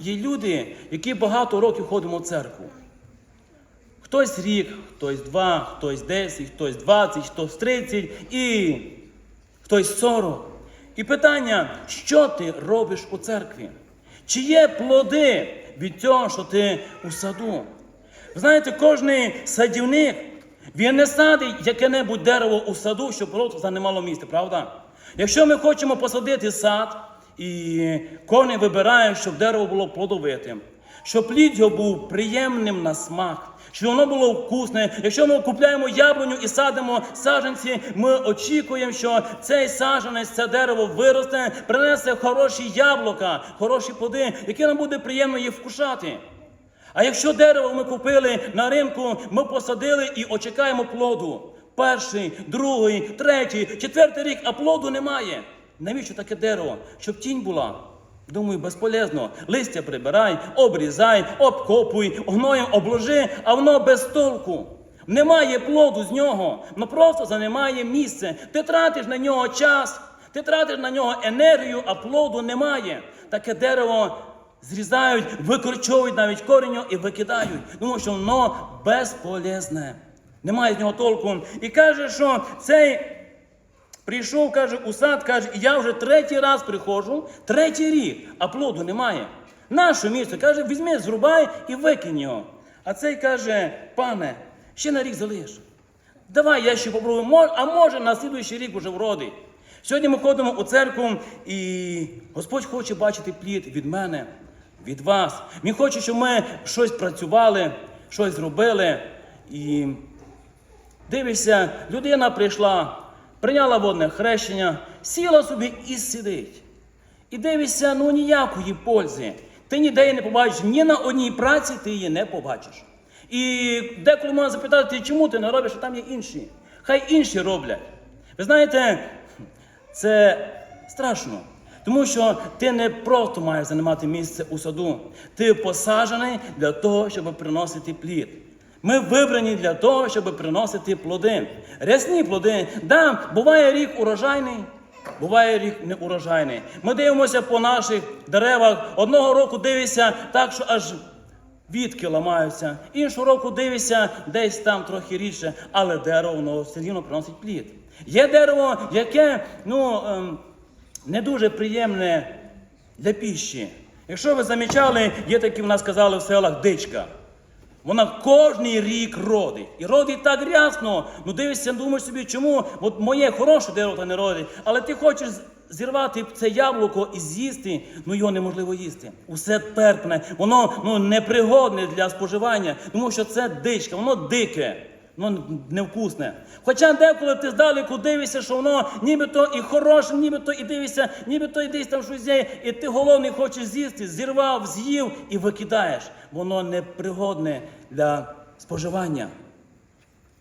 є люди, які багато років ходимо в церкву. Хтось рік, хтось два, хтось десять, хтось двадцять, хтось тридцять і хтось сорок. І питання, що ти робиш у церкві? Чи є плоди від цього, що ти у саду? Ви знаєте, кожний садівник, він не садить яке-небудь дерево у саду, щоб просто займало місце, правда? Якщо ми хочемо посадити сад, і кожен вибирає, щоб дерево було плодовитим, щоб плід його був приємним на смак, щоб воно було вкусне. Якщо ми купляємо яблуню і садимо саджанці, ми очікуємо, що цей саджанець, це дерево виросте, принесе хороші яблука, хороші плоди, які нам буде приємно їх вкушати. А якщо дерево ми купили на ринку, ми посадили і очікаємо плоду. Перший, другий, третій, четвертий рік, а плоду немає. Навіщо таке дерево? Щоб тінь була. Думаю, безполезно. Листя прибирай, обрізай, обкопуй, гноєм обложи, а воно без толку. Немає плоду з нього, воно просто займає місце. Ти тратиш на нього час, ти тратиш на нього енергію, а плоду немає. Таке дерево зрізають, викорчовують навіть коріння і викидають, тому що воно безполезне. Немає з нього толку. І каже, що цей прийшов, каже, у сад, каже, я вже третій раз приходжу, третій рік, а плоду немає. Наше місце, каже, візьми, зрубай і викинь його. А цей каже, пане, ще на рік залиш. Давай я ще попробую, а може на слідуючий рік уже вродить. Сьогодні ми ходимо у церкву, і Господь хоче бачити плід від мене, від вас. Він хоче, щоб ми щось працювали, щось зробили. І дивишся, людина прийшла, прийняла водне хрещення, сіла собі і сидить. І дивишся, ну ніякої пользи. Ти ніде її не побачиш, ні на одній праці ти її не побачиш. І деколи можна запитати, чому ти не робиш, а там є інші. Хай інші роблять. Ви знаєте, це страшно. Тому що ти не просто маєш займати місце у саду. Ти посаджений для того, щоб приносити плід. Ми вибрані для того, щоб приносити плоди. Рясні плоди. Да, буває рік урожайний, буває рік неурожайний. Ми дивимося по наших деревах. Одного року дивишся так, що аж Вітки ламаються, іншого року дивишся десь там трохи рідше, але дерево воно все рівно приносить плід. Є дерево, яке ну, ем, не дуже приємне для піщі. Якщо ви замічали, є такі в нас казали в селах дичка. Вона кожний рік родить. І родить так рясно. Ну дивишся, думаєш собі, чому от моє хороше дерево не родить, але ти хочеш зірвати це яблуко і з'їсти, ну його неможливо їсти. Усе терпне, воно ну, непригодне для споживання, тому що це дичка, воно дике. Воно невкусне. Хоча деколи ти здалеку дивишся, що воно нібито і хороше, нібито і дивишся, нібито і десь там щось є, і ти голодний хочеш з'їсти, зірвав, з'їв і викидаєш. Воно непригодне для споживання.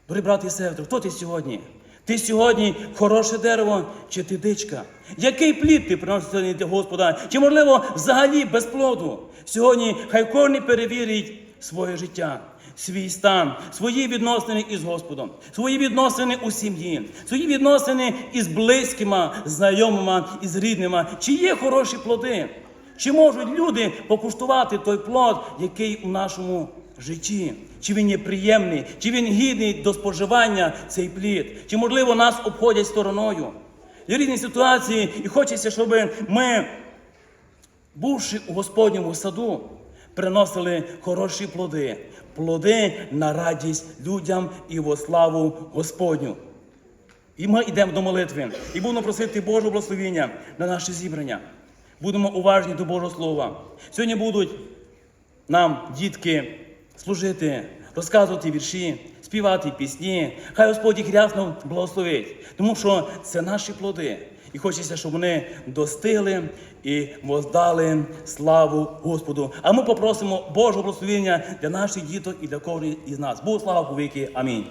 Дорогі брати і сестри, хто ти сьогодні? Ти сьогодні хороше дерево чи ти дичка? Який плід ти приносиш сьогодні для Господа? Чи можливо взагалі без плоду? Сьогодні хай кожен перевірить своє життя, свій стан, свої відносини із Господом, свої відносини у сім'ї, свої відносини із близькими, знайомими, із рідними. Чи є хороші плоди? Чи можуть люди покуштувати той плод, який у нашому житті? Чи він є приємний, чи він гідний до споживання цей плід? Чи можливо нас обходять стороною? Є різні ситуації, і хочеться, щоб ми, бувши у Господньому саду, приносили хороші плоди, плоди на радість людям і во славу Господню. І ми йдемо до молитви і будемо просити Божого благословення на наше зібрання. Будемо уважні до Божого Слова. Сьогодні будуть нам дітки служити, розказувати вірші, співати пісні. Хай Господь їх рясно благословить, тому що це наші плоди. І хочеться, щоб вони достигли і воздали славу Господу. А ми попросимо Божого благословення для наших діток і для кожного із нас. Богу слава повіки. Амінь.